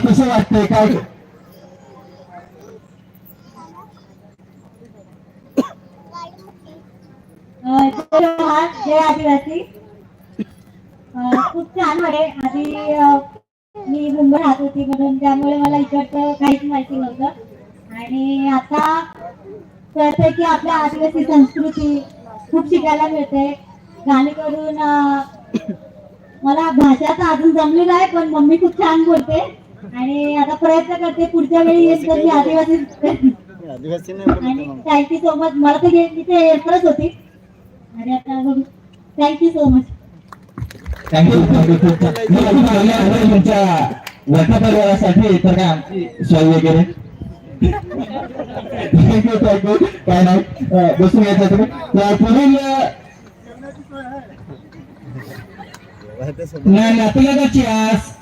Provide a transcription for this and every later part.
कसं वाटतंय? काय? जय आदिवासी. खूप छान वाटे आधी मी मुंबई राहत होती म्हणून त्यामुळे मला इकडचं काहीच माहिती नव्हतं. आणि आता कळतंय की आपल्या आदिवासी संस्कृती खूप शिकायला मिळते. गाणी करून मला भाषा तर अजून जमली नाही पण मम्मी खूप छान बोलते. आणि आता प्रयत्न करते पुढच्या वेळी येत तर मी आदिवासी आदिवासी आणि थँक्यू सो मच मला तर हे- मी ते येतच होती आणि आता बघू थँक्यू सो मच थँक्यू तुमच्या वर्षा परिवारासाठी तर काय आमची सोय वगैरे थँक्यू थँक्यू काय नाही बसून तुम्ही तर पुढील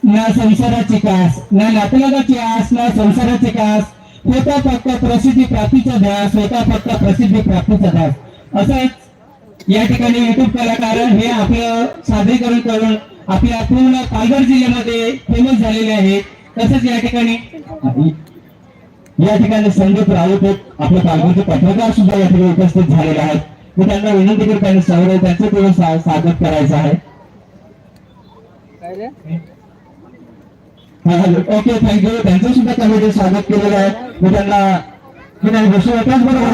ना संसाराची कास ना नातलगाची आस ना संसाराची कास. होता फक्त प्रसिद्धी प्राप्तीचा ध्यास होता फक्त प्रसिद्धी प्राप्तीचा ध्यास असंच या ठिकाणी युट्यूब कलाकार हे आपलं सादरीकरण करून आपल्या पूर्ण पालघर जिल्ह्यामध्ये फेमस झालेले आहेत तसंच या ठिकाणी या ठिकाणी संदीप राऊत आपल्या पालघरचे पत्रकार सुद्धा या ठिकाणी उपस्थित झालेले आहेत. मी त्यांना विनंती करतो त्यांनी सौरव त्यांचं थोडं स्वागत करायचं आहे. ओके थँक्यू त्यांचं सुद्धा कमिटी स्वागत केलेलं आहे. मी त्यांना की नाही बसून एकाच बरोबर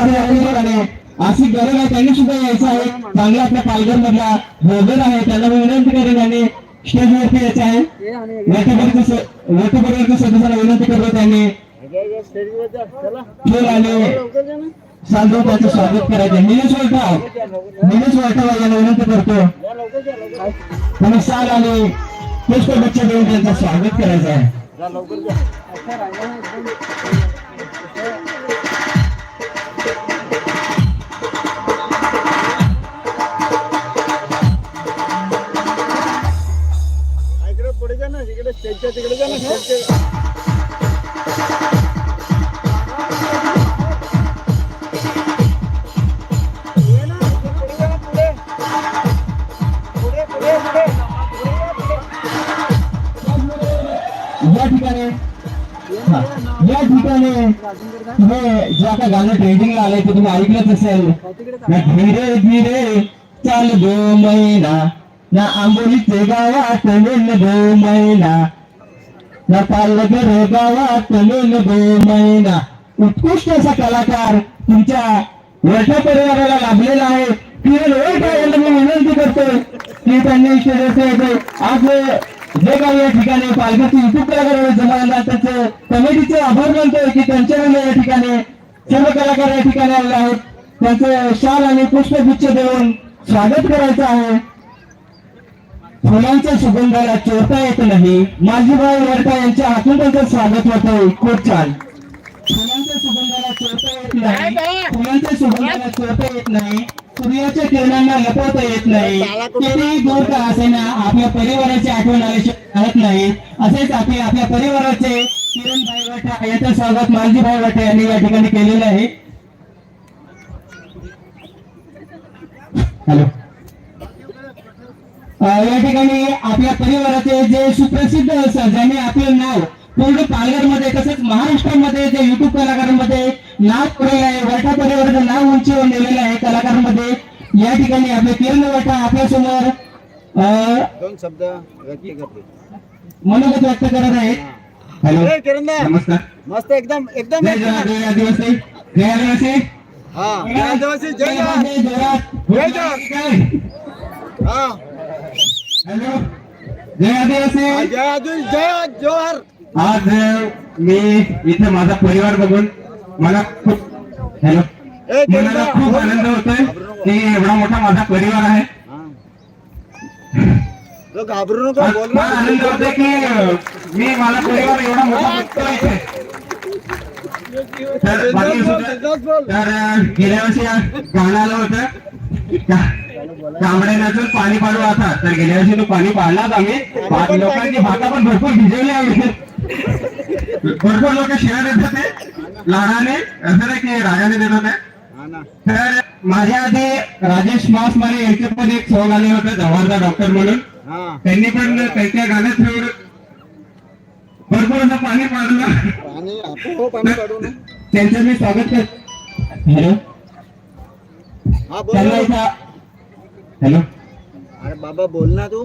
आणि अशी गरज आहे त्यांनी सुद्धा यायचं आहे. चांगला आपल्या पालघर मधला भोजन आहे. त्यांना मी विनंती करेन आणि स्टेजवरती यायचं आहे. वेटबरोबरच्या सदस्याला विनंती करतो त्यांनी. फुल आणि सांगून त्याचं स्वागत करायचं निलेश वळठाव निलेश वळठाव यांना विनंती करतो. तुम्ही साल आणि पुष्पगुच्छ देऊन त्यांचं स्वागत करायचं आहे या ठिकाणी या ठिकाणी तुम्ही जे आता गाणं ट्रेंडिंगला आलंय ते तुम्ही ऐकलंच असेल. ना धीरे धीरे चाल दो महिना ना आंबोलीचे गावात नेल दो महिना ना पालघर गावात नेल दो महिना उत्कृष्ट असा कलाकार तुमच्या वर्षा परिवाराला लाभलेला आहे. किरण वैठा यांना मी विनंती करतो की त्यांनी आपले जे काही या ठिकाणी पालघरचे युट्यूब कलाकार जमा त्याचं कमिटीचे आभार मानतोय की त्यांच्यामुळे या ठिकाणी सर्व कलाकार या ठिकाणी आलेले आहेत. त्यांचं शाल आणि पुष्पगुच्छ देऊन स्वागत करायचं आहे. फुलांच्या सुगंधाला चोरता येत नाही. माझीबाई वरटा यांच्या हातून त्यांचं स्वागत होतंय. खूप छान. फुलांच्या सुगंधाला चोरता येत नाही. फुलांच्या सुगंधाला चोरता येत नाही. सूर्याच्या किरणांना लपवता येत नाही. कितीही दूर का असेना आपल्या परिवाराची आठवण आल्याशिवाय नाही. असेच आपले आपल्या परिवाराचे किरणभाई वटा याचं स्वागत मालजीभाई वटा यांनी या ठिकाणी केलेलं आहे. हॅलो. या ठिकाणी आपल्या परिवाराचे जे सुप्रसिद्ध असं ज्यांनी आपलं नाव पूर्ण पालघरमध्ये तसंच महाराष्ट्रामध्ये जे युट्यूब कलाकारांमध्ये नाव पुढेलं आहे आपले किरण वटा आपल्या समोर दोन शब्द मनोगत व्यक्त करत आहेत हॅलो। ए, नमस्कार। मस्त एकदम एकदम जय आदिवासी जय आदिवासी। हा जय आदिवासी जय. जय जय. हा। हॅलो। जय आदिवासी। जय आदिवासी जय जवाहर आज मी इथे माझा परिवार बघून मला खूप हॅलो. मला खूप आनंद होतोय. की एवढा मोठा माझा परिवार आहे. घाबरू नको आनंद होतोय की मी माझा परिवार एवढा मोठा इथे. तर बाकी सुद्धा- तर अ, गेल्या वर्षी गाणं आलं होतं. का- कांबळे नाचून पाणी पाडू आता. तर गेल्या वर्षी तो पाणी पाडलाच आम्ही. पा- लोकांची भाता पण भरपूर भिजवली आम्ही. भरपूर लोक शिव्या देत होते. लहानाने असं नाही की रागाने देत होते. तर माझ्या आधी राजेश मास मारे यांचे पण एक सॉंग आले होते जवाहरदा डॉक्टर म्हणून. हा. त्यांनी पण त्यांच्या गाण्यात भरपूर असं पाणी पाडलं. हो त्यांचं मी स्वागत कर हॅलो? हा हॅलो अरे बाबा बोल ना तू.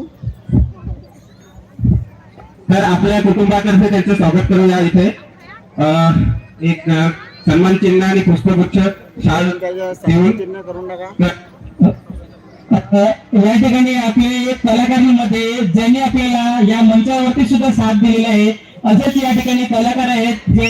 तर आपल्या कुटुंबातर्फे त्यांचं स्वागत करूया इथे. एक सन्मान चिन्ह आणि पुष्पगुच्छ. शाल त्याच्या देऊन चिन्ह करून टाका. या ठिकाणी आपले एक कलाकारांमध्ये ज्यांनी आपल्याला या मंचावरती सुद्धा साथ दिलेला आहे. असेच या ठिकाणी कलाकार आहेत जे